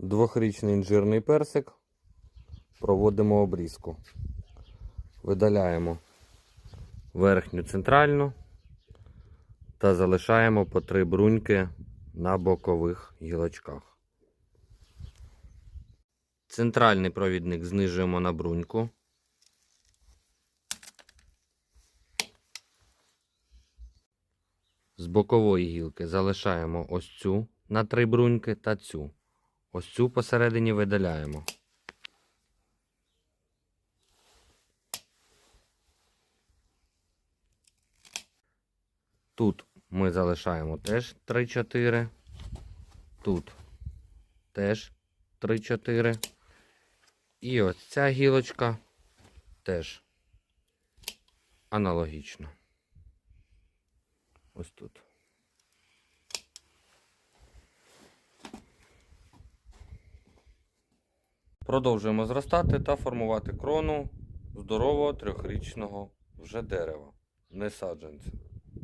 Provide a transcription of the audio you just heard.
Двохрічний інжирний персик. Проводимо обрізку. Видаляємо верхню центральну та залишаємо по три бруньки на бокових гілочках. Центральний провідник знижуємо на бруньку. З бокової гілки залишаємо ось цю на три бруньки та цю. Ось цю посередині видаляємо. Тут ми залишаємо теж 3-4. Тут теж 3-4. І ось ця гілочка теж аналогічно. Ось тут. Продовжуємо зростати та формувати крону здорового трьохрічного вже дерева, не саджанця.